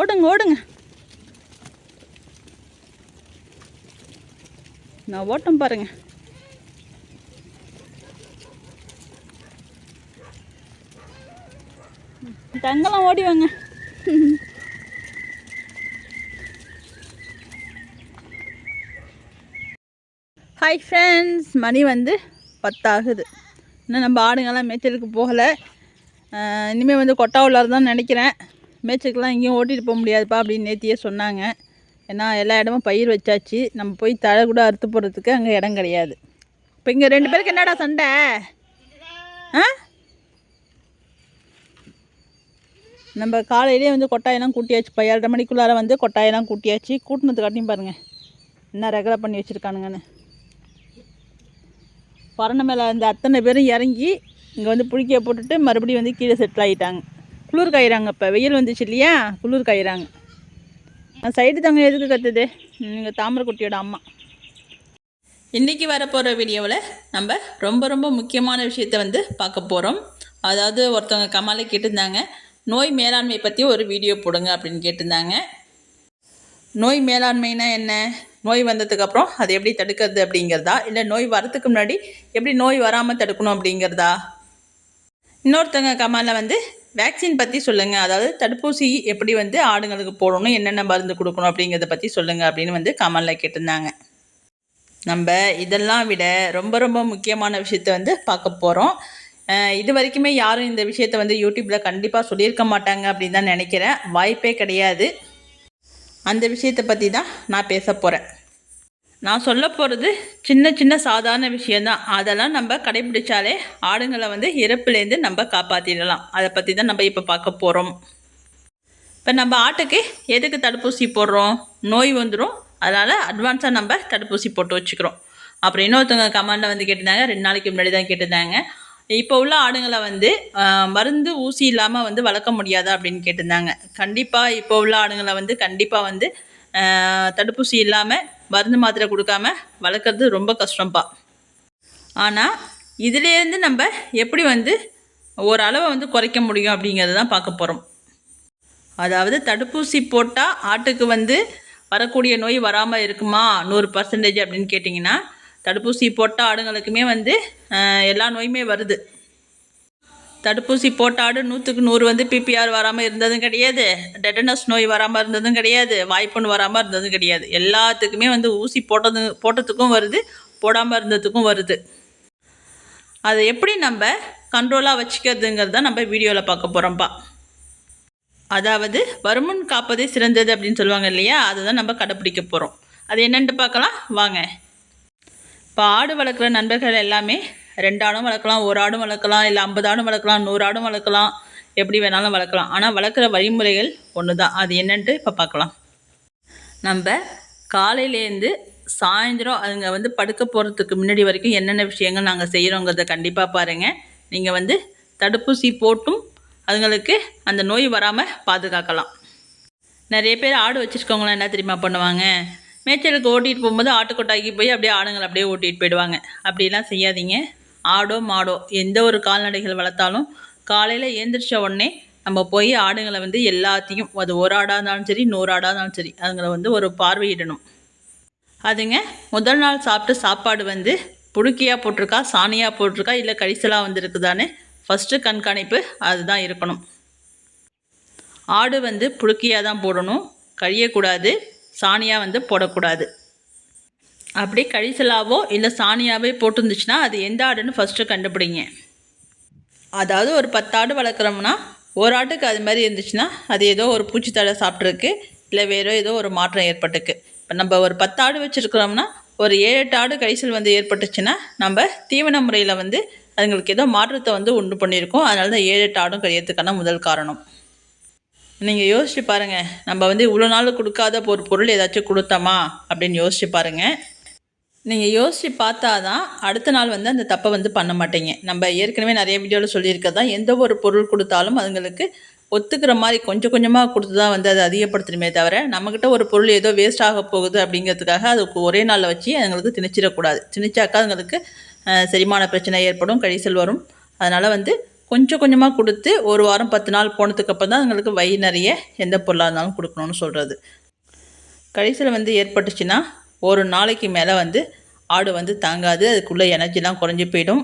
ஓடுங்க ஓடுங்க. நான் ஓட்டம் பாருங்க. தங்கெல்லாம் ஓடி வாங்க. ஹாய் ஃப்ரெண்ட்ஸ் மணி வந்து பத்தாகுது. இன்னும் நம்ம ஆடுங்கெல்லாம் மேய்ச்சலுக்கு போகலை. இனிமேல் வந்து கொட்டா உள்ளார தான் நினைக்கிறேன். மேய்ச்சலுக்குலாம் எங்கேயும் ஓட்டிகிட்டு போக முடியாதுப்பா அப்படின்னு நேத்தியே சொன்னாங்க. ஏன்னா எல்லா இடமும் பயிர் வச்சாச்சு. நம்ம போய் தழை கூட அறுத்து போடுறதுக்கு அங்கே இடம் கிடையாது. இப்போ இங்கே ரெண்டு பேருக்கு என்னடா சண்டை? ஆ? நம்ம காலையிலே வந்து கொட்டாயெல்லாம் கூட்டியாச்சு. இப்போ ஏழரை மணிக்குள்ளார வந்து கொட்டாயெல்லாம் கூட்டியாச்சு. கூட்டினது காட்டியும் பாருங்கள் என்ன ரெகுலர் பண்ணி வச்சுருக்கானுங்கன்னு. பரண மேலே அந்த அத்தனை பேரும் இறங்கி இங்கே வந்து புளிக்க போட்டுட்டு மறுபடியும் வந்து கீழே செட்டில் ஆகிட்டாங்க குளிர் காயிறாங்க இப்போ. வெயில் வந்துச்சு இல்லையா? குளிர் காயிறாங்க. சைடு தாங்க எதுக்கு கத்துது? நீங்கள் தாமரைக்குட்டியோட அம்மா. இன்றைக்கி வரப்போகிற வீடியோவில் நம்ம ரொம்ப ரொம்ப முக்கியமான விஷயத்தை வந்து பார்க்க போகிறோம் அதாவது ஒருத்தவங்க கமாலே கேட்டிருந்தாங்க நோய் மேலாண்மை பற்றி ஒரு வீடியோ போடுங்க அப்படின்னு கேட்டிருந்தாங்க. நோய் மேலாண்மைனா என்ன? நோய் வந்ததுக்கப்புறம் அதை எப்படி தடுக்கிறது அப்படிங்கிறதா? இல்லை நோய் வரத்துக்கு முன்னாடி எப்படி நோய் வராமல் தடுக்கணும் அப்படிங்கிறதா? இன்னொருத்தங்க கமாலில் வந்து வேக்சின் பற்றி சொல்லுங்கள் அதாவது தடுப்பூசி எப்படி வந்து ஆடுங்களுக்கு போடணும் என்னென்ன மருந்து கொடுக்கணும் அப்படிங்கிறத பற்றி சொல்லுங்கள் அப்படின்னு வந்து கமாலில் கேட்டிருந்தாங்க. நம்ம இதெல்லாம் விட ரொம்ப ரொம்ப முக்கியமான விஷயத்த வந்து பார்க்க போகிறோம் இது வரைக்குமே யாரும் இந்த விஷயத்த வந்து யூடியூப்பில் கண்டிப்பாக சொல்லியிருக்க மாட்டாங்க அப்படின்னு தான் நினைக்கிறேன். வாய்ப்பே கிடையாது. அந்த விஷயத்தை பற்றி தான் நான் பேச போகிறேன் நான் சொல்ல போகிறது சின்ன சின்ன சாதாரண விஷயந்தான் அதெல்லாம் நம்ம கடைபிடிச்சாலே ஆடுங்களை வந்து இறப்புலேருந்து நம்ம காப்பாற்றிடலாம் அதை பற்றி தான் நம்ம இப்போ பார்க்க போகிறோம் இப்போ நம்ம ஆட்டுக்கு எதுக்கு தடுப்பூசி போடுறோம்? நோய் வந்துடும் அதனால் அட்வான்ஸாக நம்ம தடுப்பூசி போட்டு வச்சுக்கிறோம். அப்புறம் இன்னொருத்தவங்க கமெண்டில் வந்து கேட்டிருந்தாங்க. ரெண்டு நாளைக்கு முன்னாடி தான் கேட்டிருந்தாங்க. இப்போ உள்ள ஆடுங்களை வந்து மருந்து ஊசி இல்லாமல் வந்து வளர்க்க முடியாதா அப்படின்னு கேட்டிருந்தாங்க. கண்டிப்பாக இப்போ உள்ள ஆடுங்களை வந்து கண்டிப்பாக வந்து தடுப்பூசி இல்லாமல் மருந்து மாத்திரை கொடுக்காம வளர்க்குறது ரொம்ப கஷ்டம்ப்பா ஆனால் இதுலேருந்து நம்ம எப்படி வந்து ஓரளவை வந்து குறைக்க முடியும் அப்படிங்கிறத தான் பார்க்க போகிறோம் அதாவது தடுப்பூசி போட்டால் ஆட்டுக்கு வந்து வரக்கூடிய நோய் வராமல் இருக்குமா? நூறு பர்சன்டேஜ் அப்படின்னு கேட்டிங்கன்னா தடுப்பூசி போட்ட ஆடுங்களுக்குமே வந்து எல்லா நோயுமே வருது. தடுப்பூசி போட்டாடு நூற்றுக்கு நூறு வந்து பிபிஆர் வராமல் இருந்ததும் கிடையாது. டெட்டனஸ் நோய் வராமல் இருந்ததும் கிடையாது. வாய்ப்புண் வராமல் இருந்ததும் கிடையாது. எல்லாத்துக்குமே வந்து ஊசி போட்டது போட்டதுக்கும் வருது போடாமல் இருந்ததுக்கும் வருது. அதை எப்படி நம்ம கண்ட்ரோலாக வச்சுக்கிறதுங்கிறத நம்ம வீடியோவில் பார்க்க போகிறோம்ப்பா அதாவது வருமுன் காப்பதே சிறந்தது அப்படின்னு சொல்லுவாங்க இல்லையா? அதை தான் நம்ம கடைப்பிடிக்க போகிறோம் அது என்னென்னு பார்க்கலாம். வாங்க. இப்போ ஆடு வளர்க்குற நண்பர்கள் எல்லாமே ரெண்டு ஆடும் வளர்க்கலாம் ஒரு ஆடும் வளர்க்கலாம் இல்லை ஐம்பது ஆடும் வளர்க்கலாம் நூறு ஆடும் வளர்க்கலாம் எப்படி வேணாலும் வளர்க்கலாம். ஆனால் வளர்க்குற வழிமுறைகள் ஒன்று தான் அது என்னன்ட்டு இப்போ பார்க்கலாம் நம்ம காலையிலேருந்து சாயந்தரம் அதுங்க வந்து படுக்க போகிறதுக்கு முன்னாடி வரைக்கும் என்னென்ன விஷயங்கள் நாங்கள் செய்கிறோங்கிறத கண்டிப்பாக பாருங்கள் நீங்கள் வந்து தடுப்பூசி போட்டும் அதுங்களுக்கு அந்த நோய் வராமல் பாதுகாக்கலாம். நிறைய பேர் ஆடு வச்சுருக்கவங்களாம் என்ன தெரியுமா பண்ணுவாங்க? மேய்ச்சலுக்கு ஓட்டிகிட்டு போகும்போது ஆட்டுக்கொட்டாக்கி போய் அப்படியே ஆடுங்களை அப்படியே ஓட்டிகிட்டு போயிடுவாங்க. அப்படிலாம் செய்யாதீங்க. ஆடோ மாடோ எந்த ஒரு கால்நடைகள் வளர்த்தாலும் காலையில் ஏந்திரிச்ச உடனே நம்ம போய் ஆடுங்களை வந்து எல்லாத்தையும் அது ஒரு ஆடாக இருந்தாலும் சரி நூறு ஆடாக இருந்தாலும் சரி அதுங்களை வந்து ஒரு பார்வையிடணும். அதுங்க முதல் நாள் சாப்பிட்ட சாப்பாடு வந்து புழுக்கியாக போட்டிருக்கா சாணியாக போட்டிருக்கா இல்லை கழிசலாக வந்திருக்குதான்னு ஃபஸ்ட்டு கண்காணிப்பு அதுதான் இருக்கணும். ஆடு வந்து புழுக்கியாக தான் போடணும் கழியக்கூடாது சாணியாக வந்து போடக்கூடாது. அப்படி கழிசலாவோ இல்லை சாணியாவே போட்டுருந்துச்சுன்னா அது எந்த ஆடுன்னு ஃபஸ்ட்டு கண்டுபிடிங்க. அதாவது ஒரு பத்து ஆடு வளர்க்குறோம்னா ஒரு ஆட்டுக்கு அது மாதிரி இருந்துச்சுன்னா அது ஏதோ ஒரு பூச்சித்தடை சாப்பிட்ருக்கு இல்லை வேறு ஏதோ ஒரு மாற்றம் ஏற்பட்டுருக்கு. இப்போ நம்ம ஒரு பத்து ஆடு வச்சுருக்கிறோம்னா ஒரு ஏழு எட்டு ஆடு கழிசல் வந்து ஏற்பட்டுச்சுன்னா நம்ம தீவன முறையில் வந்து அதுங்களுக்கு ஏதோ மாற்றத்தை வந்து உண்டு பண்ணியிருக்கோம். அதனால தான் ஏழு எட்டு ஆடும் கழியறதுக்கான முதல் காரணம். நீங்கள் யோசிச்சு பாருங்கள் நம்ம வந்து இவ்வளோ நாள் கொடுக்காத ஒரு பொருள் ஏதாச்சும் கொடுத்தோமா அப்படின்னு யோசிச்சு பாருங்கள் நீங்கள் யோசித்து பார்த்தா தான் அடுத்த நாள் வந்து அந்த தப்பை வந்து பண்ண மாட்டீங்க. நம்ம ஏற்கனவே நிறைய வீடியோவில் சொல்லியிருக்கிறது தான் எந்த ஒரு பொருள் கொடுத்தாலும் அதுங்களுக்கு ஒத்துக்கிற மாதிரி கொஞ்சம் கொஞ்சமாக கொடுத்து தான் வந்து அதை அதிகப்படுத்தணுமே தவிர நம்மக்கிட்ட ஒரு பொருள் ஏதோ வேஸ்ட் ஆக போகுது அப்படிங்கிறதுக்காக அதுக்கு ஒரே நாளில் வச்சு அதுங்களுக்கு திணிச்சிடக்கூடாது. திணிச்சாக்கா அதுங்களுக்கு செரிமான பிரச்சனை ஏற்படும் கழிசல் வரும். அதனால் வந்து கொஞ்சம் கொஞ்சமாக கொடுத்து ஒரு வாரம் பத்து நாள் போனதுக்கப்புறம் தான் அதுங்களுக்கு வயிறு நிறைய எந்த பொருளாக இருந்தாலும் கொடுக்கணும்னு சொல்கிறது கழிசல் வந்து ஏற்பட்டுச்சுன்னா ஒரு நாளைக்கு மேலே வந்து ஆடு வந்து தாங்காது அதுக்குள்ளே எனர்ஜிலாம் குறைஞ்சி போயிடும்.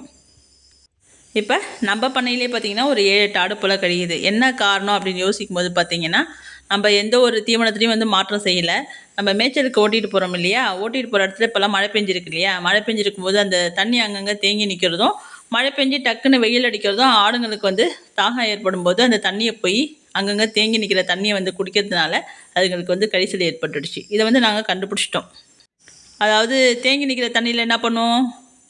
இப்போ நம்ம பண்ணையிலே பார்த்தீங்கன்னா ஒரு ஏழு எட்டு ஆடு போல் கழியுது. என்ன காரணம் அப்படின்னு யோசிக்கும் போது பார்த்திங்கன்னா நம்ம எந்த ஒரு தீவனத்துலையும் வந்து மாற்றம் செய்யலை. நம்ம மேய்ச்சலுக்கு ஓட்டிகிட்டு போகிறோம் இல்லையா? ஓட்டிகிட்டு போகிற இடத்துல இப்போல்லாம் மழை பெஞ்சிருக்கு இல்லையா? மழை பெஞ்சிருக்கும் போது அந்த தண்ணி அங்கங்கே தேங்கி நிற்கிறதும் மழை பெஞ்சு டக்குன்னு வெயில் அடிக்கிறதும் ஆடுங்களுக்கு வந்து தாகம் ஏற்படும் போது அந்த தண்ணியை போய் அங்கங்கே தேங்கி நிற்கிற தண்ணியை வந்து குடிக்கிறதுனால அதுங்களுக்கு வந்து கரிசல் ஏற்பட்டுடுச்சு. இதை வந்து நாங்கள் கண்டுபிடிச்சிட்டோம். அதாவது தேங்கி நிற்கிற தண்ணியில் என்ன பண்ணும்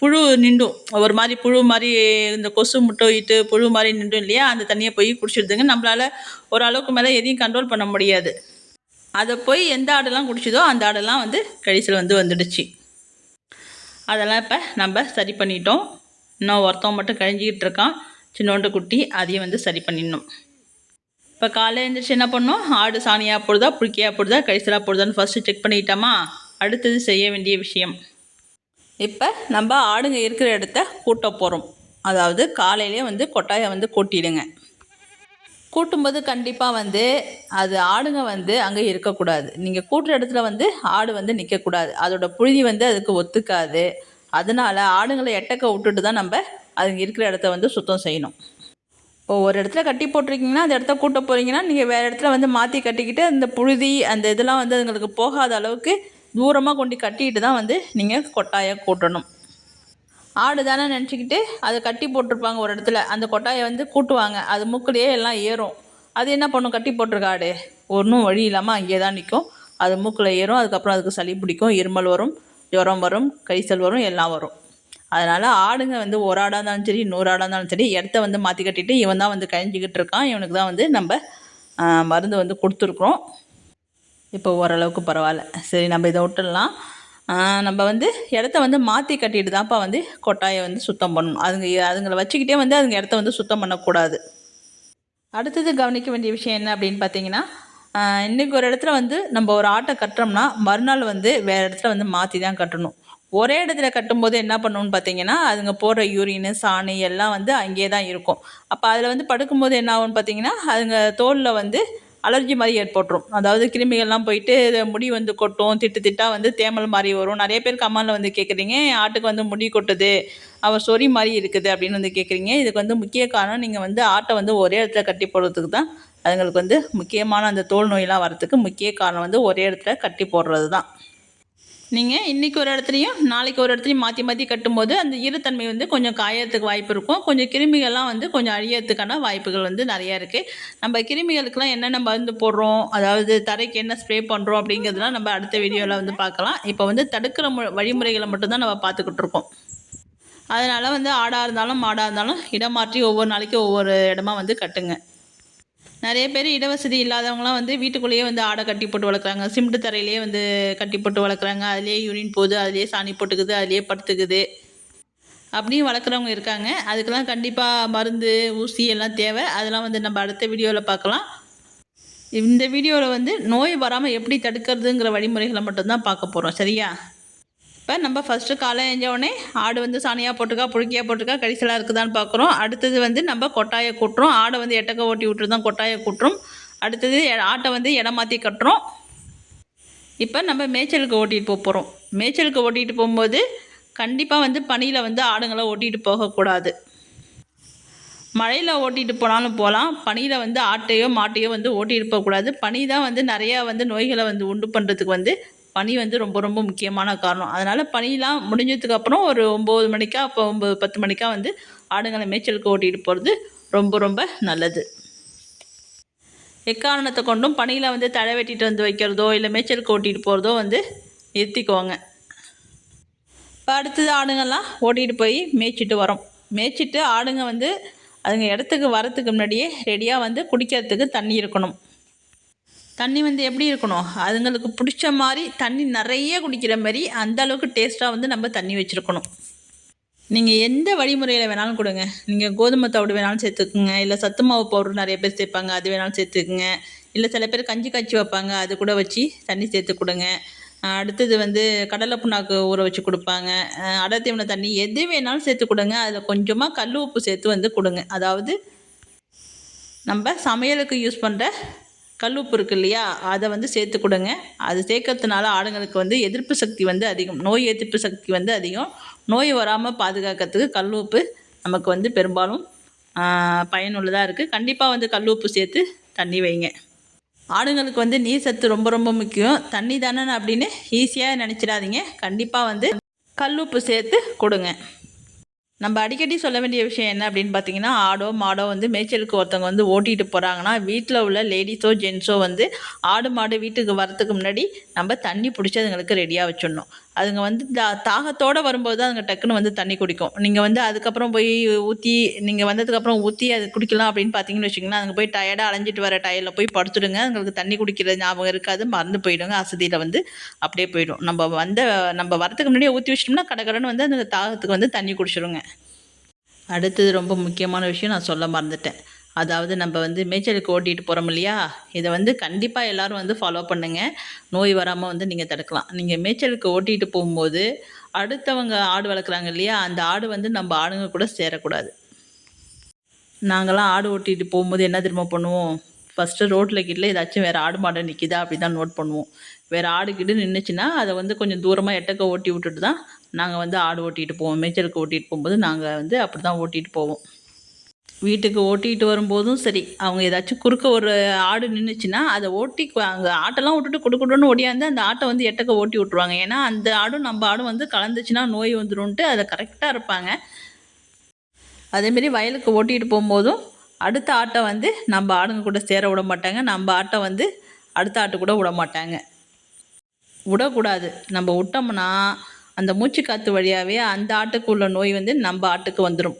புழு நிண்டும் ஒரு மாதிரி புழு மாதிரி இந்த கொசு முட்டையிட்டு புழு மாதிரி நிண்டும் இல்லையா? அந்த தண்ணியை போய் குடிச்சிடுதுங்க. நம்மளால் ஓரளவுக்கு மேலே எதையும் கண்ட்ரோல் பண்ண முடியாது. அதை போய் எந்த ஆடெல்லாம் குடிச்சதோ அந்த ஆடெல்லாம் வந்து கழிச்சல் வந்து வந்துடுச்சு. அதெல்லாம் இப்போ நம்ம சரி பண்ணிட்டோம். இன்னும் ஒருத்தவன் மட்டும் கழிஞ்சிக்கிட்டு இருக்கான். சின்னோண்டு குட்டி அதையும் வந்து சரி பண்ணிடணும். இப்போ காலையில் எழுந்திரிச்சு என்ன பண்ணோம்? ஆடு சாணியாக போடுதா புளிக்கையாக போடுதா கழிச்சலாக போடுதான்னு ஃபஸ்ட்டு செக் பண்ணிக்கிட்டோமா அடுத்தது செய்ய வேண்டிய விஷயம். இப்போ நம்ம ஆடுங்க இருக்கிற இடத்த கூட்ட போகிறோம் அதாவது காலையிலே வந்து கொட்டாயை வந்து கூட்டிடுங்க. கூட்டும்போது கண்டிப்பாக வந்து அது ஆடுங்க வந்து அங்கே இருக்கக்கூடாது. நீங்கள் கூட்டுற இடத்துல வந்து ஆடு வந்து நிற்கக்கூடாது அதோட புழுதி வந்து அதுக்கு ஒத்துக்காது. அதனால ஆடுங்களை எட்டக்க விட்டுட்டு தான் நம்ம அதுங்க இருக்கிற இடத்த வந்து சுத்தம் செய்யணும். இப்போ ஒரு இடத்துல கட்டி போட்டிருக்கீங்கன்னா அந்த இடத்த கூட்ட போகிறீங்கன்னா நீங்கள் வேறு இடத்துல வந்து மாற்றி கட்டிக்கிட்டு அந்த புழுதி அந்த இதெல்லாம் வந்து அதுங்களுக்கு போகாத அளவுக்கு தூரமாக கொண்டு கட்டிட்டு தான் வந்து நீங்கள் கொட்டாயை கூட்டணும். ஆடு தானே நினச்சிக்கிட்டு அதை கட்டி போட்டிருப்பாங்க ஒரு இடத்துல. அந்த கொட்டாயை வந்து கூட்டுவாங்க. அது மூக்குலேயே எல்லாம் ஏறும். அது என்ன பண்ணும்? கட்டி போட்டிருக்க ஆடு. ஒன்றும் வழி இல்லாமல் அங்கேயே தான் நிற்கும் அது மூக்கில் ஏறும். அதுக்கப்புறம் அதுக்கு சளி பிடிக்கும். இருமல் வரும். ஜுரம் வரும். கைசல் வரும். எல்லாம் வரும். அதனால் ஆடுங்க வந்து ஒரு ஆடாக இருந்தாலும் சரி நூறு ஆடாக இருந்தாலும் சரி இடத்த வந்து மாற்றி கட்டிட்டு இவன் தான் வந்து கழிஞ்சிக்கிட்டு இருக்கான். இவனுக்கு தான் வந்து நம்ம மருந்து வந்து கொடுத்துருக்குறோம். இப்போ ஓரளவுக்கு பரவாயில்ல. சரி நம்ம இதை விட்டுடலாம். நம்ம வந்து இடத்த வந்து மாற்றி கட்டிட்டு தான்ப்பா வந்து கொட்டாயை வந்து சுத்தம் பண்ணணும். அதுங்க அதுங்களை வச்சுக்கிட்டே வந்து அதுங்க இடத்த வந்து சுத்தம் பண்ணக்கூடாது. அடுத்தது கவனிக்க வேண்டிய விஷயம் என்ன அப்படின்னு பார்த்தீங்கன்னா இன்றைக்கி இன்னைக்கு ஒரு இடத்துல வந்து நம்ம ஒரு ஆட்டை கட்டுறோம்னா மறுநாள் வந்து வேறு இடத்துல வந்து மாற்றி தான் கட்டணும். ஒரே இடத்துல கட்டும்போது என்ன பண்ணணும்னு பார்த்தீங்கன்னா அதுங்க போடுற யூரின் சாணி எல்லாம் வந்து அங்கேயே தான் இருக்கும். அப்போ அதில் வந்து படுக்கும்போது என்ன ஆகும்னு பார்த்தீங்கன்னா அதுங்க தோலில் வந்து அலர்ஜி மாதிரி ஏற்பட்டுரும். அதாவது கிருமிகள்லாம் போயிட்டு முடி வந்து கொட்டும் திட்டு திட்டா வந்து தேமல் மாதிரி வரும். நிறைய பேர் கமெண்டில் வந்து கேட்குறீங்க ஆட்டுக்கு வந்து முடி கொட்டுது? அவன் சொறி மாதிரி இருக்குது அப்படின்னு வந்து கேட்குறீங்க இதுக்கு வந்து முக்கிய காரணம் நீங்கள் வந்து ஆட்டை வந்து ஒரே இடத்துல கட்டி போடுறதுக்கு தான் அதுங்களுக்கு வந்து முக்கியமான அந்த தோல் நோயெல்லாம் வரத்துக்கு முக்கிய காரணம் வந்து ஒரே இடத்துல கட்டி போடுறது தான் நீங்கள் இன்றைக்கி ஒரு இடத்துலையும் நாளைக்கு ஒரு இடத்துலையும் மாற்றி மாற்றி கட்டும்போது அந்த ஈரத்தன்மை வந்து கொஞ்சம் காயறதுக்கு வாய்ப்பு இருக்கும். கொஞ்சம் கிருமிகள்லாம் வந்து கொஞ்சம் அழியறதுக்கான வாய்ப்புகள் வந்து நிறையா இருக்குது நம்ம கிருமிகளுக்கெல்லாம் என்னென்ன மருந்து போடுறோம்? அதாவது தரைக்கு என்ன ஸ்ப்ரே பண்ணுறோம் அப்படிங்கிறதுலாம் நம்ம அடுத்த வீடியோவில் வந்து பார்க்கலாம். இப்போ வந்து தடுக்கிற மு வழிமுறைகளை மட்டும்தான் நம்ம பார்த்துக்கிட்டு இருக்கோம். அதனால் வந்து ஆடாக இருந்தாலும் மாடாக இருந்தாலும் இடம் மாற்றி ஒவ்வொரு நாளைக்கு ஒவ்வொரு இடமா வந்து கட்டுங்க. நிறைய பேர் இடவசதி இல்லாதவங்களாம் வந்து வீட்டுக்குள்ளேயே வந்து ஆடை கட்டி போட்டு வளர்க்குறாங்க. சிமெண்ட் தரையிலேயே வந்து கட்டி போட்டு வளர்க்குறாங்க. அதுலேயே யூரின் போகுது அதுலேயே சாணி போட்டுக்குது அதுலேயே படுத்துக்குது. அப்படியும் வளர்க்குறவங்க இருக்காங்க. அதுக்கெல்லாம் கண்டிப்பாக மருந்து ஊசி எல்லாம் தேவை. அதெல்லாம் வந்து நம்ம அடுத்த வீடியோவில் பார்க்கலாம். இந்த வீடியோவில் வந்து நோய் வராமல் எப்படி தடுக்கிறதுங்கிற வழிமுறைகளை மட்டும்தான் பார்க்க போகிறோம் சரியா? இப்போ நம்ம ஃபஸ்ட்டு காலை எழுஞ்ச ஆடு வந்து சாணியாக போட்டுக்கா புழுக்கியாக போட்டுக்கா கடிசலாக இருக்குதான்னு பார்க்குறோம் அடுத்தது வந்து நம்ம கொட்டாயை கூட்டுறோம். ஆடை வந்து எட்டக்க ஓட்டி விட்டு தான் கொட்டாயை கூட்டுறோம். அடுத்தது எ- ஆட்டை வந்து இடம் மாற்றி கட்டுறோம். இப்போ நம்ம மேய்ச்சலுக்கு ஓட்டிகிட்டு போக போகிறோம் மேய்ச்சலுக்கு ஓட்டிகிட்டு போகும்போது கண்டிப்பாக வந்து பனியில் வந்து ஆடுங்களை ஓட்டிகிட்டு போகக்கூடாது மழையில் ஓட்டிகிட்டு போனாலும் போகலாம் பனியில் வந்து ஆட்டையோ மாட்டையோ வந்து ஓட்டிகிட்டு போகக்கூடாது. பனி தான் வந்து நிறையா வந்து நோய்களை வந்து உண்டு பண்ணுறதுக்கு வந்து பனி வந்து ரொம்ப ரொம்ப முக்கியமான காரணம். அதனால் பனிலாம் முடிஞ்சதுக்கு அப்புறம் ஒரு ஒம்பது மணிக்கா அப்போ ஒம்பது பத்து மணிக்கா வந்து ஆடுங்களை மேய்ச்சலுக்கு ஓட்டிகிட்டு போகிறது ரொம்ப ரொம்ப நல்லது. எக்காரணத்தை கொண்டும் பனியில் வந்து தழை வெட்டிட்டு வந்து வைக்கிறதோ இல்லை மேய்ச்சலுக்கு ஓட்டிகிட்டு போகிறதோ வந்து நிறுத்திக்குவாங்க இப்போ அடுத்தது ஆடுங்கள்லாம் ஓட்டிகிட்டு போய் மேய்ச்சிட்டு வரோம். மேய்ச்சிட்டு ஆடுங்க வந்து அதுங்க இடத்துக்கு வரத்துக்கு முன்னாடியே ரெடியாக வந்து குடிக்கிறதுக்கு தண்ணி இருக்கணும். தண்ணி வந்து எப்படி இருக்கணும்? அதுங்களுக்கு பிடிச்ச மாதிரி தண்ணி நிறைய குடிக்கிற மாதிரி அந்த அளவுக்கு டேஸ்ட்டாக வந்து நம்ம தண்ணி வச்சுருக்கணும். நீங்கள் எந்த வழிமுறையில் வேணாலும் கொடுங்க. நீங்கள் கோதுமை தவிடு வேணாலும் சேர்த்துக்குங்க. இல்லை சத்து மாவு பவுடர் நிறைய பேர் சேர்ப்பாங்க. அது வேணாலும் சேர்த்துக்குங்க. இல்லை சில பேர் கஞ்சி காய்ச்சி வைப்பாங்க. அது கூட வச்சு தண்ணி சேர்த்து கொடுங்க. அடுத்தது வந்து கடலை புண்ணாக்கு ஊற வச்சு கொடுப்பாங்க. அடை தீவன தண்ணி எது வேணாலும் சேர்த்து கொடுங்க. அதில் கொஞ்சமாக கல் உப்பு சேர்த்து வந்து கொடுங்க. அதாவது நம்ம சமையலுக்கு யூஸ் பண்ணுற கல்லுப்பு இருக்கு இல்லையா? அதை வந்து சேர்த்து கொடுங்க. அது சேர்க்கறதுனால ஆடுங்களுக்கு வந்து எதிர்ப்பு சக்தி வந்து அதிகம். நோய் எதிர்ப்பு சக்தி வந்து அதிகம். நோய் வராமல் பாதுகாக்கிறதுக்கு கல்லுப்பு நமக்கு வந்து பெரும்பாலும் பயனுள்ளதாக இருக்குது கண்டிப்பாக வந்து கல்லுப்பு சேர்த்து தண்ணி வைங்க. ஆடுங்களுக்கு வந்து நீர் சத்து ரொம்ப ரொம்ப முக்கியம். தண்ணி தானே அப்படின்னு ஈஸியாக நினச்சிடாதீங்க. கண்டிப்பாக வந்து கல்லுப்பு சேர்த்து கொடுங்க. நம்ம அடிக்கடி சொல்ல வேண்டிய விஷயம் என்ன அப்படின்னு பார்த்தீங்கன்னா ஆடோ மாடோ வந்து மேய்ச்சலுக்கு ஒருத்தவங்க வந்து ஓட்டிகிட்டு போகிறாங்கன்னா வீட்டில் உள்ள லேடிஸோ ஜென்ஸோ வந்து ஆடு மாடு வீட்டுக்கு வரத்துக்கு முன்னாடி நம்ம தண்ணி பிடிச்சி அதுங்களுக்கு ரெடியாக வச்சிடணும். அதுங்க வந்து தா தாகத்தோடு வரும்போது தான் அதுங்க டக்குன்னு வந்து தண்ணி குடிக்கும். நீங்கள் வந்து அதுக்கப்புறம் போய் ஊற்றி நீங்கள் வந்ததுக்கப்புறம் ஊற்றி அது குடிக்கலாம் அப்படின்னு பார்த்தீங்கன்னு வச்சிங்கன்னா அதுங்க போய் டயர்டாக அலைஞ்சிட்டு வர டயரில் போய் படுத்துடுங்க. அதுங்களுக்கு தண்ணி குடிக்கிற ஞாபகம் இருக்காது மறந்து போயிடுங்க அசதியில் வந்து அப்படியே போயிடும். நம்ம வந்த நம்ம வரத்துக்கு முன்னாடியே ஊற்றி வச்சிட்டோம்னா கடகடன்னு வந்து அந்த தாகத்துக்கு வந்து தண்ணி குடிச்சிடுங்க அடுத்தது ரொம்ப முக்கியமான விஷயம் நான் சொல்ல மறந்துட்டேன். அதாவது நம்ம வந்து மேய்ச்சலுக்கு ஓட்டிகிட்டு போகிறோம் இல்லையா? இதை வந்து கண்டிப்பாக எல்லோரும் வந்து ஃபாலோ பண்ணுங்கள் நோய் வராமல் வந்து நீங்கள் தடுக்கலாம். நீங்கள் மேய்ச்சலுக்கு ஓட்டிகிட்டு போகும்போது அடுத்தவங்க ஆடு வளர்க்குறாங்க இல்லையா? அந்த ஆடு வந்து நம்ம ஆடுங்க கூட சேரக்கூடாது. நாங்களாம் ஆடு ஓட்டிகிட்டு போகும்போது என்ன திரும்ப பண்ணுவோம்? ஃபஸ்ட்டு ரோட்டில் கிட்ட ஏதாச்சும் வேறு ஆடு மாடு நிற்கிதா அப்படி தான் நோட் பண்ணுவோம். வேறு ஆடு கிட்ட நின்றுச்சுன்னா அதை வந்து கொஞ்சம் தூரமாக எட்டக்க ஓட்டி விட்டுட்டு தான் நாங்கள் வந்து ஆடு ஓட்டிகிட்டு போவோம். மேய்ச்சலுக்கு ஓட்டிகிட்டு போகும்போது நாங்கள் வந்து அப்படி தான் ஓட்டிகிட்டு போவோம். வீட்டுக்கு ஓட்டிகிட்டு வரும்போதும் சரி அவங்க ஏதாச்சும் குறுக்க ஒரு ஆடு நின்றுச்சுன்னா அதை ஓட்டி அங்கே ஆட்டெல்லாம் விட்டுட்டு குடுக்குடுன்னு ஓடியாந்து அந்த ஆட்டை வந்து எட்டக்க ஓட்டி விட்ருவாங்க ஏன்னா அந்த ஆடும் நம்ம ஆடும் வந்து கலந்துச்சுன்னா நோய் வந்துடும்ன்ட்டு அதை கரெக்டாக இருப்பாங்க. அதேமாரி வயலுக்கு ஓட்டிகிட்டு போகும்போதும் அடுத்த ஆட்டை வந்து நம்ம ஆடுங்க கூட சேர விட மாட்டாங்க. நம்ம ஆட்டை வந்து அடுத்த ஆட்டு கூட விட மாட்டாங்க. விடக்கூடாது. நம்ம விட்டோம்னா அந்த மூச்சு காற்று வழியாகவே அந்த ஆட்டுக்கு உள்ள நோய் வந்து நம்ம ஆட்டுக்கு வந்துடும்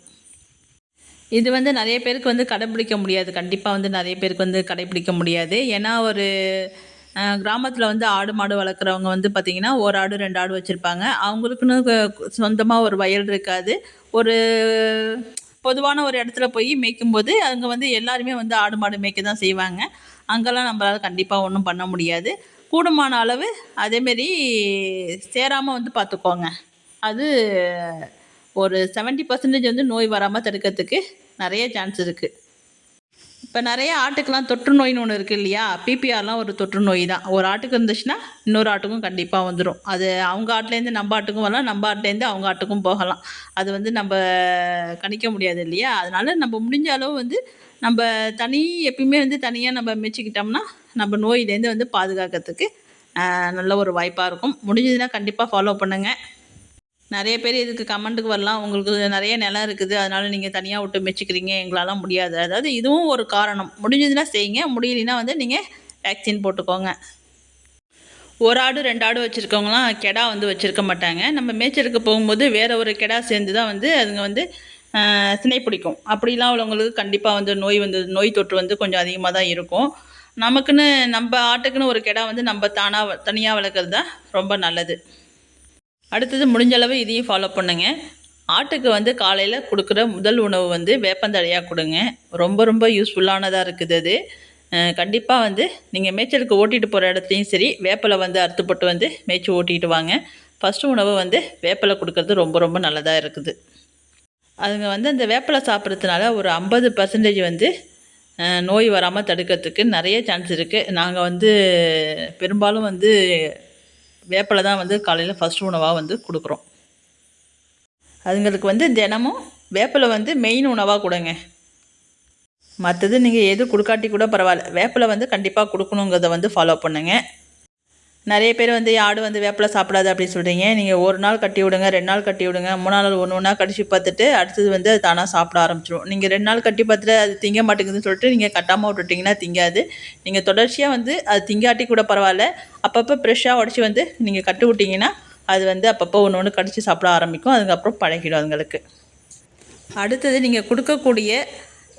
இது வந்து நிறைய பேருக்கு வந்து கடைப்பிடிக்க முடியாது. கண்டிப்பாக வந்து நிறைய பேருக்கு வந்து கடைப்பிடிக்க முடியாது. ஏன்னா ஒரு கிராமத்தில் வந்து ஆடு மாடு வளர்க்குறவங்க வந்து பார்த்திங்கன்னா ஒரு ஆடு ரெண்டு ஆடு வச்சுருப்பாங்க. அவங்களுக்குன்னு சொந்தமாக ஒரு வயல் இருக்காது. ஒரு பொதுவான ஒரு இடத்துல போய் மேய்க்கும்போது அங்கே வந்து எல்லாருமே வந்து ஆடு மாடு மேய்க்க தான் செய்வாங்க. அங்கெல்லாம் நம்மளால் கண்டிப்பாக ஒன்றும் பண்ண முடியாது. கூடுமான அளவு அதேமாரி சேராமல் வந்து பார்த்துக்கோங்க அது ஒரு 70% பர்சன்டேஜ் வந்து நோய் வராமல் தடுக்கிறதுக்கு நிறைய சான்ஸ் இருக்குது இப்போ நிறைய ஆட்டுக்கெலாம் தொற்று நோயின்னு ஒன்று இருக்குது இல்லையா? பிபிஆர்லாம் ஒரு தொற்று நோய் தான். ஒரு ஆட்டுக்கு இருந்துச்சுன்னா இன்னொரு ஆட்டுக்கும் கண்டிப்பாக வந்துடும் அது அவங்க ஆட்டிலேருந்து நம்ம ஆட்டுக்கும் வரலாம் நம்ம ஆட்டிலேருந்து அவங்க ஆட்டுக்கும் போகலாம். அது வந்து நம்ம கணிக்க முடியாது இல்லையா? அதனால நம்ம முடிஞ்ச அளவு வந்து நம்ம தனி எப்பயுமே வந்து தனியாக நம்ம மிச்சிக்கிட்டோம்னா நம்ம நோயிலேருந்து வந்து பாதுகாக்கிறதுக்கு நல்ல ஒரு வாய்ப்பாக இருக்கும். முடிஞ்சதுன்னா கண்டிப்பாக ஃபாலோ பண்ணுங்கள் நிறைய பேர் இதுக்கு கமெண்ட்டுக்கு வரலாம். உங்களுக்கு நிறைய நிலம் இருக்குது. அதனால் நீங்கள் தனியாக விட்டு மெச்சிக்கிறீங்க. எங்களால் முடியாது. அதாவது இதுவும் ஒரு காரணம். முடிஞ்சதுன்னா செய்யுங்க. முடியலைன்னா வந்து நீங்கள் வேக்சின் போட்டுக்கோங்க. ஒரு ஆடு ரெண்டு ஆடு வச்சுருக்கவங்களாம் கெடா வந்து வச்சுருக்க மாட்டாங்க. நம்ம மேய்ச்சலுக்கு போகும்போது வேறு ஒரு கெடா சேர்ந்து தான் வந்து அதுங்க வந்து சினை பிடிக்கும். அப்படிலாம் உள்ளவங்களுக்கு கண்டிப்பாக வந்து நோய் வந்து நோய் தொற்று வந்து கொஞ்சம் அதிகமாக தான் இருக்கும். நமக்குன்னு நம்ம ஆட்டுக்குன்னு ஒரு கெடா வந்து நம்ம தானாக தனியாக வளர்க்குறது தான் ரொம்ப நல்லது. அடுத்தது முடிஞ்சளவு இதையும் ஃபாலோ பண்ணுங்க. ஆட்டுக்கு வந்து காலையில் கொடுக்குற முதல் உணவு வந்து வேப்பந்தழையாக கொடுங்க. ரொம்ப ரொம்ப யூஸ்ஃபுல்லானதாக இருக்குது அது. கண்டிப்பாக வந்து நீங்கள் மேய்ச்சலுக்கு ஓட்டிகிட்டு போகிற இடத்துலையும் சரி வேப்பலை வந்து அறுத்து போட்டு வந்து மேய்ச்சி ஓட்டிகிட்டு வாங்க. ஃபஸ்ட்டு உணவு வந்து வேப்பலை கொடுக்கறது ரொம்ப ரொம்ப நல்லதாக இருக்குது. அதுங்க வந்து அந்த வேப்பிலை சாப்பிட்றதுனால ஒரு ஐம்பது பர்சன்டேஜ் வந்து நோய் வராமல் தடுக்கிறதுக்கு நிறைய சான்ஸ் இருக்குது நாங்கள் வந்து பெரும்பாலும் வந்து வேப்பிலை தான் வந்து காலையில் ஃபஸ்ட் உணவாக வந்து கொடுக்குறோம். அதுங்களுக்கு வந்து தினமும் வேப்பிலை வந்து மெயின் உணவாக கொடுங்க. மற்றது நீங்கள் எது கொடுக்காட்டி கூட பரவாயில்ல. வேப்பிலை வந்து கண்டிப்பாக கொடுக்கணுங்கிறத வந்து ஃபாலோ பண்ணுங்கள் நிறைய பேர் வந்து ஆடு வந்து வேப்பிலை சாப்பிடாது அப்படின்னு சொல்கிறீங்க நீங்கள் ஒரு நாள் கட்டி விடுங்க ரெண்டு நாள் கட்டி விடுங்க மூணாவது நாள் ஒன்று ஒன்றா கடிச்சு பார்த்துட்டு அடுத்தது வந்து அது தானாக சாப்பிட ஆரம்பிச்சிடும் நீங்கள் ரெண்டு நாள் கட்டி பார்த்துட்டு அது திங்க மாட்டேங்குதுன்னு சொல்லிட்டு நீங்கள் கட்டாமல் விட்டுட்டிங்கன்னா திங்காது. நீங்கள் தொடர்ச்சியாக வந்து அது திங்காட்டி கூட பரவாயில்ல. அப்பப்போ ஃப்ரெஷ்ஷாக உடச்சி வந்து நீங்கள் கட்டு விட்டிங்கன்னா அது வந்து அப்பப்போ ஒன்று ஒன்று கடிச்சு சாப்பிட ஆரம்பிக்கும். அதுக்கப்புறம் பழகிடும் அதுங்களுக்கு. அடுத்தது நீங்கள் கொடுக்கக்கூடிய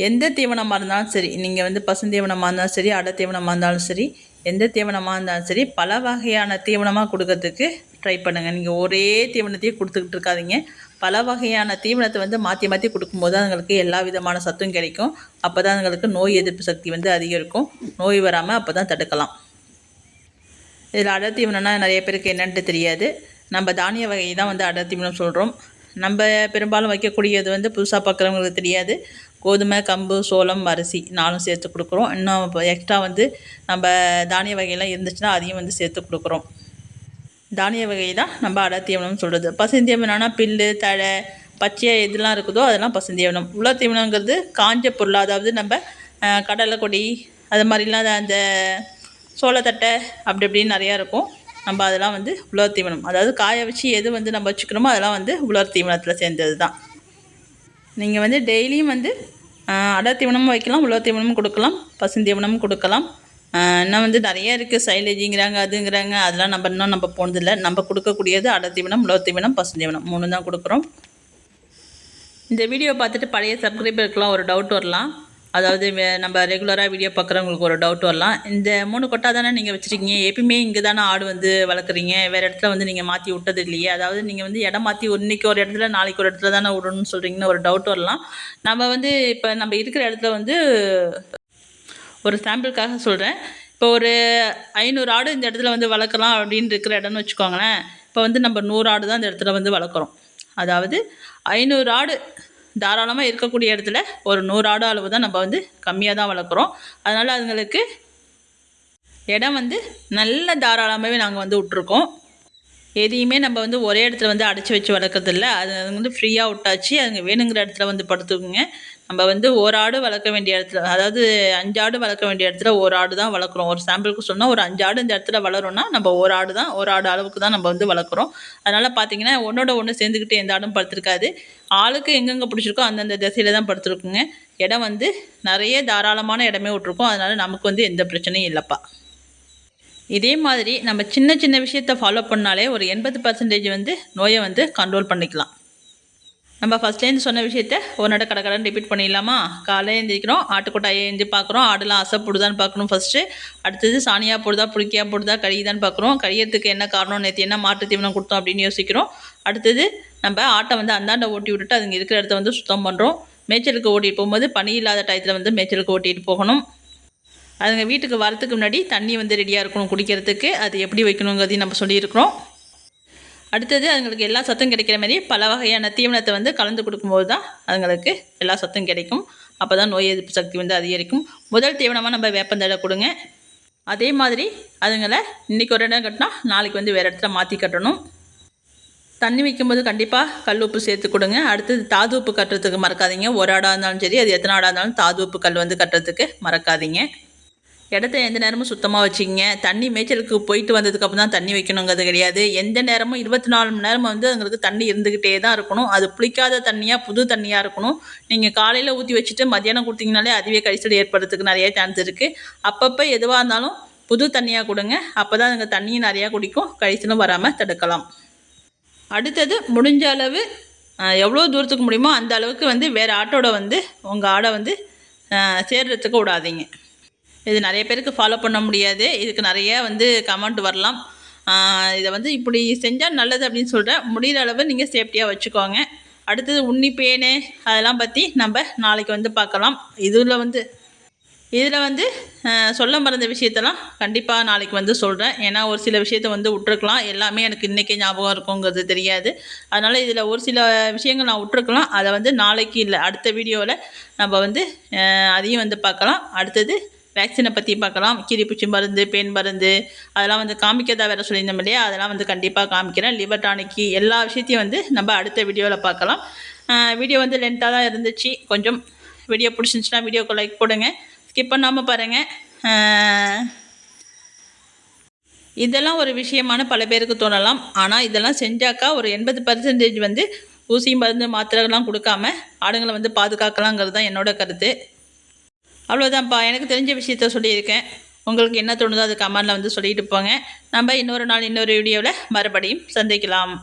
எந்த தீவனமாக இருந்தாலும் சரி நீங்கள் வந்து பசுந்தீவனமாக இருந்தாலும் சரி அடை தீவனமாக இருந்தாலும் சரி எந்த தீவனமாக இருந்தாலும் சரி பல வகையான தீவனமாக கொடுக்கறதுக்கு ட்ரை பண்ணுங்கள் நீங்கள் ஒரே தீவனத்தையே கொடுத்துக்கிட்டு இருக்காதிங்க. பல வகையான தீவனத்தை வந்து மாற்றி மாற்றி கொடுக்கும்போது அதுங்களுக்கு எல்லா விதமான சத்தும் கிடைக்கும். அப்போ தான் அதுங்களுக்கு நோய் எதிர்ப்பு சக்தி வந்து அதிகரிக்கும். நோய் வராமல் அப்போ தான் தடுக்கலாம். இதில் அடர் தீவனம்னா நிறைய பேருக்கு என்னென்ட்டு தெரியாது. நம்ம தானிய வகையை தான் வந்து அடர் தீவனம் சொல்கிறோம் நம்ம பெரும்பாலும் வைக்கக்கூடியது வந்து புதுசாக பார்க்குறவங்களுக்கு தெரியாது. கோதுமை கம்பு சோளம் அரிசி நாலும் சேர்த்து கொடுக்குறோம். இன்னும் இப்போ எக்ஸ்ட்ரா வந்து நம்ம தானிய வகையெல்லாம் இருந்துச்சுன்னா அதையும் வந்து சேர்த்து கொடுக்குறோம். தானிய வகை தான் நம்ம அடர் தீவனம்னு சொல்கிறது பசுந்தீவனம்னா பில்லு தழை பச்சையாக எதுலாம் இருக்குதோ அதெல்லாம் பசுந்தீவனம். உலர் தீவனங்கிறது காஞ்ச பொருள் அதாவது நம்ம கடலை கொடி அது மாதிரிலாம் அந்த சோளத்தட்டை அப்படி இப்படின்னு நிறையா இருக்கும். நம்ம அதெல்லாம் வந்து உலர் தீவனம். அதாவது காய வச்சு எது வந்து நம்ம வச்சுக்கிறோமோ அதெல்லாம் வந்து உலர் தீவனத்தில் சேர்ந்தது தான் நீங்கள் வந்து டெய்லியும் வந்து அட தீவனமும் வைக்கலாம் உலர் தீவனமும் கொடுக்கலாம் பசுந்தீவனமும் கொடுக்கலாம். இன்னும் வந்து நிறைய இருக்குது சைலேஜிங்கிறாங்க அதுங்கிறாங்க. அதெல்லாம் நம்ம இன்னும் நம்ம போனதில்லை. நம்ம கொடுக்கக்கூடியது அட தீவனம் உலர் தீவனம் பசுந்தீவனம் மூணு தான் கொடுக்குறோம். இந்த வீடியோ பார்த்துட்டு பழைய சப்ஸ்கிரைபருக்கெலாம் ஒரு டவுட் வரலாம். அதாவது வே- நம்ம ரெகுலராக வீடியோ பார்க்குறவங்களுக்கு ஒரு டவுட் வரலாம். இந்த மூணு கொட்டா தானே நீங்கள் வச்சுருக்கீங்க? எப்பயுமே இங்கே தானே ஆடு வந்து வளர்க்குறீங்க. வேறு இடத்துல வந்து நீங்கள் மாற்றி விட்டது இல்லையே. அதாவது நீங்கள் வந்து இடம் மாற்றி இன்னைக்கு ஒரு இடத்துல நாளைக்கு ஒரு இடத்துல தானே விடணும்னு சொல்கிறீங்கன்னு ஒரு டவுட் வரலாம். நம்ம வந்து இப்போ நம்ம இருக்கிற இடத்துல வந்து ஒரு சாம்பிளுக்காக சொல்கிறேன் இப்போ ஒரு ஐநூறு ஆடு இந்த இடத்துல வந்து வளர்க்கலாம் அப்படின்னு இருக்கிற இடம்னு வச்சுக்கோங்களேன். இப்போ வந்து நம்ம நூறு ஆடு தான் இந்த இடத்துல வந்து வளர்க்குறோம். அதாவது ஐநூறு ஆடு தாராளமாக இருக்கக்கூடிய இடத்துல ஒரு நூறு ஆடு அளவு தான் நம்ம வந்து கம்மியாக தான் வளர்க்குறோம். அதனால் அதுங்களுக்கு இடம் வந்து நல்ல தாராளமாகவே நாங்கள் வந்து விட்ருக்கோம் எதையுமே நம்ம வந்து ஒரே இடத்துல வந்து அடைச்சி வச்சு வளர்க்குறதில்ல. அது அது வந்து ஃப்ரீயாக விட்டாச்சு. அதுங்க வேணுங்கிற இடத்துல வந்து படுத்துக்குங்க. நம்ம வந்து ஒரு ஆடு வளர்க்க வேண்டிய இடத்துல அதாவது அஞ்சு ஆடு வளர்க்க வேண்டிய இடத்துல ஒரு ஆடு தான் வளர்க்குறோம். ஒரு சாம்பிளுக்கு சொன்னால் ஒரு அஞ்சு ஆடு இந்த இடத்துல வளரும்னா நம்ம ஒரு ஆடு தான் ஒரு ஆடு அளவுக்கு தான் நம்ம வந்து வளர்க்குறோம். அதனால் பார்த்தீங்கன்னா ஒன்றோட ஒன்று சேர்ந்துக்கிட்டு எந்த ஆடும் படுத்திருக்காது. ஆளுக்கு எங்கெங்கே பிடிச்சிருக்கோ அந்தந்த திசையில் தான் படுத்துருக்குங்க. இடம் வந்து நிறைய தாராளமான இடமே விட்ருக்கோம் அதனால் நமக்கு வந்து எந்த பிரச்சனையும் இல்லைப்பா. இதே மாதிரி நம்ம சின்ன சின்ன விஷயத்தை ஃபாலோ பண்ணாலே ஒரு எண்பது பர்சன்டேஜ் வந்து நோயை வந்து கண்ட்ரோல் பண்ணிக்கலாம். நம்ம ஃபஸ்ட்லேருந்து சொன்ன விஷயத்த ஒரு கடை கடன் ரிப்பீட் பண்ணிடலாமா காலையில் எழுந்திரிக்கிறோம் ஆட்டுக்கொட்டாயை எழுந்து பார்க்குறோம் ஆடுலாம் அசை போடுதான்னு பார்க்கணும் ஃபஸ்ட்டு அடுத்தது சாணியாக போடுதா புளிக்கியாக போடுதா கழியுதான்னு பார்க்குறோம். கழியறதுக்கு என்ன காரணம் நேற்று என்ன மாட்டு தீவனம் கொடுத்தோம் அப்படின்னு யோசிக்கிறோம். அடுத்தது நம்ம ஆட்டை வந்து அந்தாண்ட ஓட்டி விட்டுட்டு அதுங்க இருக்கிற இடத்த வந்து சுத்தம் பண்ணுறோம் மேய்ச்சலுக்கு ஓட்டிட்டு போகும்போது பனி இல்லாத டயத்தில் வந்து மேய்ச்சலுக்கு ஓட்டிகிட்டு போகணும். அதுங்க வீட்டுக்கு வரத்துக்கு முன்னாடி தண்ணி வந்து ரெடியாக இருக்கணும் குடிக்கிறதுக்கு. அது எப்படி வைக்கணுங்கிறதையும் நம்ம சொல்லியிருக்கிறோம். அடுத்தது அதுங்களுக்கு எல்லா சத்தும் கிடைக்கிற மாதிரி பல வகையான தீவனத்தை வந்து கலந்து கொடுக்கும்போது தான் அதுங்களுக்கு எல்லா சத்தும் கிடைக்கும். அப்போ தான் நோய் எதிர்ப்பு சக்தி வந்து அதிகரிக்கும். முதல் தீவனமாக நம்ம வேப்பந்தழை கொடுங்க. அதே மாதிரி அதுங்களை இன்றைக்கி ஒரு இடம் கட்டினா நாளைக்கு வந்து வேறு இடத்துல மாற்றி கட்டணும். தண்ணி வைக்கும்போது கண்டிப்பாக கல் உப்பு சேர்த்து கொடுங்க. அடுத்தது தாது உப்பு கட்டுறதுக்கு மறக்காதீங்க. ஒரு ஆடாக இருந்தாலும் சரி அது எத்தனை ஆடாக இருந்தாலும் தாது உப்பு கல் வந்து கட்டுறதுக்கு மறக்காதீங்க. இடத்த எந்த நேரமும் சுத்தமாக வச்சுக்கிங்க. தண்ணி மேய்ச்சலுக்கு போயிட்டு வந்ததுக்கப்புறம் தான் தண்ணி வைக்கணுங்கிறது கிடையாது. எந்த நேரமும் இருபத்தி நாலு மணி நேரம் வந்து அவங்களுக்கு தண்ணி இருந்துக்கிட்டே தான் இருக்கணும். அது புளிக்காத தண்ணியாக புது தண்ணியாக இருக்கணும். நீங்கள் காலையில் ஊற்றி வச்சுட்டு மத்தியானம் கொடுத்தீங்கனாலே அதுவே கழிச்சல் ஏற்படுறதுக்கு நிறைய சான்ஸ் இருக்குது அப்பப்போ எதுவாக இருந்தாலும் புது தண்ணியாக கொடுங்க. அப்போ தான் அதுங்க தண்ணியும் நிறையா குடிக்கும். கழிச்சலும் வராமல் தடுக்கலாம். அடுத்தது முடிஞ்ச அளவு எவ்வளோ தூரத்துக்கு முடியுமோ அந்த அளவுக்கு வந்து வேறு ஆட்டோட வந்து உங்கள் ஆடை வந்து சேர்றதுக்கு விடாதீங்க. இது நிறைய பேருக்கு ஃபாலோ பண்ண முடியாது. இதுக்கு நிறைய வந்து கமெண்ட் வரலாம். இதை வந்து இப்படி செஞ்சால் நல்லது அப்படின்னு சொல்கிறேன் முடிகிற அளவு நீங்கள் சேஃப்டியாக வச்சுக்கோங்க. அடுத்தது உண்ணி பேனு அதெல்லாம் பற்றி நம்ம நாளைக்கு வந்து பார்க்கலாம். இதில் வந்து இதில் வந்து சொல்ல மறந்த விஷயத்தெல்லாம் கண்டிப்பாக நாளைக்கு வந்து சொல்கிறேன் ஏன்னா ஒரு சில விஷயத்த வந்து விட்ருக்கலாம் எல்லாமே எனக்கு இன்றைக்கே ஞாபகம் இருக்குங்கிறது தெரியாது. அதனால் இதில் ஒரு சில விஷயங்கள் நான் விட்ருக்கலாம் அதை வந்து நாளைக்கு இல்லை அடுத்த வீடியோவில் நம்ம வந்து அதையும் வந்து பார்க்கலாம். அடுத்தது வேக்சினை பற்றி பார்க்கலாம். கீரிப்பூச்சி மருந்து பேன் மருந்து அதெல்லாம் வந்து காமிக்கிறதா வேறு சொல்லியிருந்தோம் இல்லையா? அதெல்லாம் வந்து கண்டிப்பாக காமிக்கிறேன். லிவர் டானிக்கு எல்லா விஷயத்தையும் வந்து நம்ம அடுத்த வீடியோவில் பார்க்கலாம். வீடியோ வந்து லென்த்தாக தான் இருந்துச்சு. கொஞ்சம் வீடியோ பிடிச்சிருந்துச்சுன்னா வீடியோக்கு லைக் போடுங்க. ஸ்கிப் பண்ணாமல் பாருங்கள் இதெல்லாம் ஒரு விஷயமான பல பேருக்கு தோணலாம். ஆனால் இதெல்லாம் செஞ்சாக்கா ஒரு எண்பது பர்சன்டேஜ் வந்து ஊசி மருந்து மாத்திரைகள்லாம் கொடுக்காம ஆடுங்களை வந்து பாதுகாக்கலாங்கிறது தான் என்னோட கருத்து. அவ்வளோதான்ப்பா எனக்கு தெரிஞ்ச விஷயத்த சொல்லியிருக்கேன். உங்களுக்கு என்ன தோணுதோ அது கமெண்டில் வந்து சொல்லிட்டு போங்க. நம்ம இன்னொரு நாள் இன்னொரு வீடியோவில் மறுபடியும் சந்திக்கலாம்.